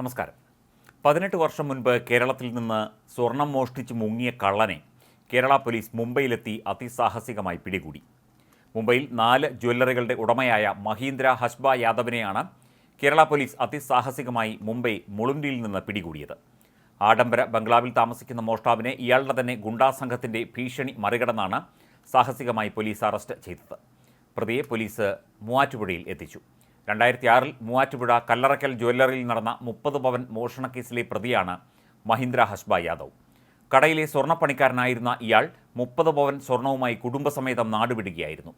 നമസ്കാരം. പതിനെട്ട് വർഷം മുൻപ് കേരളത്തിൽ നിന്ന് സ്വർണം മോഷ്ടിച്ച് മുങ്ങിയ കള്ളനെ കേരള പോലീസ് മുംബൈയിലെത്തി അതിസാഹസികമായി പിടികൂടി. മുംബൈയിൽ നാല് ജ്വല്ലറികളുടെ ഉടമയായ മഹീന്ദ്ര ഹസ്ബ യാദവിനെയാണ് കേരള പോലീസ് അതിസാഹസികമായി മുംബൈ മുളുണ്ടിയിൽ നിന്ന് പിടികൂടിയത്. ആഡംബര ബംഗ്ലാവിൽ താമസിക്കുന്ന മോഷ്ടാവിനെ ഇയാളുടെ തന്നെ ഗുണ്ടാ സംഘത്തിന്റെ ഭീഷണി മറികടന്നാണ് സാഹസികമായി പോലീസ് അറസ്റ്റ് ചെയ്തത്. പ്രതിയെ പോലീസ് മൂവാറ്റുപുഴയിൽ എത്തിച്ചു. രണ്ടായിരത്തി ആറിൽ മൂവാറ്റുപുഴ കല്ലറക്കൽ ജ്വല്ലറിയിൽ നടന്ന മുപ്പത് പവൻ മോഷണക്കേസിലെ പ്രതിയാണ് മഹീന്ദ്ര ഹസ്ബ യാദവ്. കടയിലെ സ്വർണപ്പണിക്കാരനായിരുന്ന ഇയാൾ മുപ്പത് പവൻ സ്വർണവുമായി കുടുംബസമേതം നാടുവിടുകയായിരുന്നു.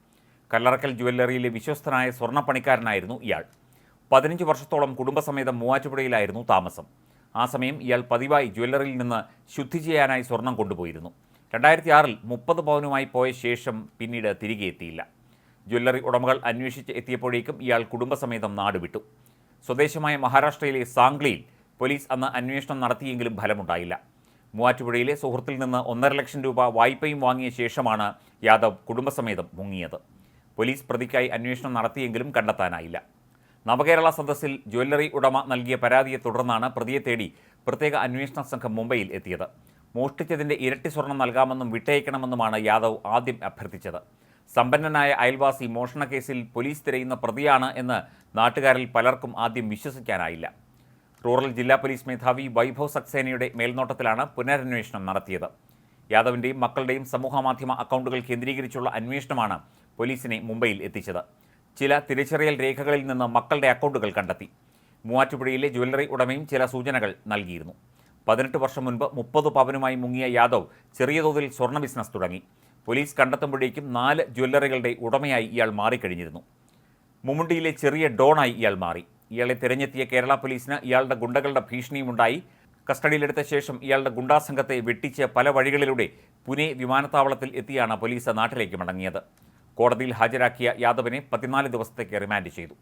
കല്ലറക്കൽ ജ്വല്ലറിയിലെ വിശ്വസ്തനായ സ്വർണപ്പണിക്കാരനായിരുന്നു ഇയാൾ. പതിനഞ്ച് വർഷത്തോളം കുടുംബസമേതം മൂവാറ്റുപുഴയിലായിരുന്നു താമസം. ആ സമയം ഇയാൾ പതിവായി ജ്വല്ലറിയിൽ നിന്ന് ശുദ്ധി ചെയ്യാനായി സ്വർണം കൊണ്ടുപോയിരുന്നു. രണ്ടായിരത്തി ആറിൽ മുപ്പത് പവനുമായി പോയ ശേഷം പിന്നീട് തിരികെ എത്തിയില്ല. ജ്വല്ലറി ഉടമകൾ അന്വേഷിച്ച് എത്തിയപ്പോഴേക്കും ഇയാൾ കുടുംബസമേതം നാടുവിട്ടു. സ്വദേശമായ മഹാരാഷ്ട്രയിലെ സാംഗ്ലിയിൽ പോലീസ് അന്ന് അന്വേഷണം നടത്തിയെങ്കിലും ഫലമുണ്ടായില്ല. മൂവാറ്റുപുഴയിലെ സുഹൃത്തിൽ നിന്ന് ഒന്നര ലക്ഷം രൂപ വായ്പയും വാങ്ങിയ ശേഷമാണ് യാദവ് കുടുംബസമേതം മുങ്ങിയത്. പോലീസ് പ്രതിക്കായി അന്വേഷണം നടത്തിയെങ്കിലും കണ്ടെത്താനായില്ല. നവകേരള സദസ്സിൽ ജ്വല്ലറി ഉടമ നൽകിയ പരാതിയെ തുടർന്നാണ് പ്രതിയെ തേടി പ്രത്യേക അന്വേഷണ സംഘം മുംബൈയിൽ എത്തിയത്. മോഷ്ടിച്ചതിന്റെ ഇരട്ടി സ്വർണം നൽകാമെന്നും വിട്ടയക്കണമെന്നുമാണ് യാദവ് ആദ്യം അഭ്യർത്ഥിച്ചത്. സമ്പന്നനായ അയൽവാസി മോഷണ കേസിൽ പോലീസ് തിരയുന്ന പ്രതിയാണ് എന്ന് നാട്ടുകാരിൽ പലർക്കും ആദ്യം വിശ്വസിക്കാനായില്ല. റൂറൽ ജില്ലാ പോലീസ് മേധാവി വൈഭവ് സക്സേനയുടെ മേൽനോട്ടത്തിലാണ് പുനരന്വേഷണം നടത്തിയത്. യാദവിന്റെയും മക്കളുടെയും സമൂഹമാധ്യമ അക്കൗണ്ടുകൾ കേന്ദ്രീകരിച്ചുള്ള അന്വേഷണമാണ് പോലീസിനെ മുംബൈയിൽ എത്തിച്ചത്. ചില തിരിച്ചറിയൽ രേഖകളിൽ നിന്ന് മക്കളുടെ അക്കൗണ്ടുകൾ കണ്ടെത്തി. മൂവാറ്റുപുഴയിലെ ജ്വല്ലറി ഉടമയും ചില സൂചനകൾ നൽകിയിരുന്നു. പതിനെട്ട് വർഷം മുൻപ് മുപ്പത് പവനുമായി മുങ്ങിയ യാദവ് ചെറിയ തോതിൽ സ്വർണ ബിസിനസ് തുടങ്ങി. പോലീസ് കണ്ടെത്തുമ്പോഴേക്കും നാല് ജ്വല്ലറികളുടെ ഉടമയായി ഇയാൾ മാറിക്കഴിഞ്ഞിരുന്നു. മുമുണ്ടിയിലെ ചെറിയ ഡോണായി ഇയാൾ മാറി. ഇയാളെ തിരഞ്ഞെത്തിയ കേരള പോലീസിന് ഇയാളുടെ ഗുണ്ടകളുടെ ഭീഷണിയുമുണ്ടായി. കസ്റ്റഡിയിലെടുത്ത ശേഷം ഇയാളുടെ ഗുണ്ടാസംഘത്തെ വെട്ടിച്ച് പല വഴികളിലൂടെ പുനെ വിമാനത്താവളത്തിൽ എത്തിയാണ് പോലീസ് നാട്ടിലേക്ക് മടങ്ങിയത്. കോടതിയിൽ ഹാജരാക്കിയ യാദവിനെ പതിനാല് ദിവസത്തേക്ക് റിമാൻഡ് ചെയ്തു.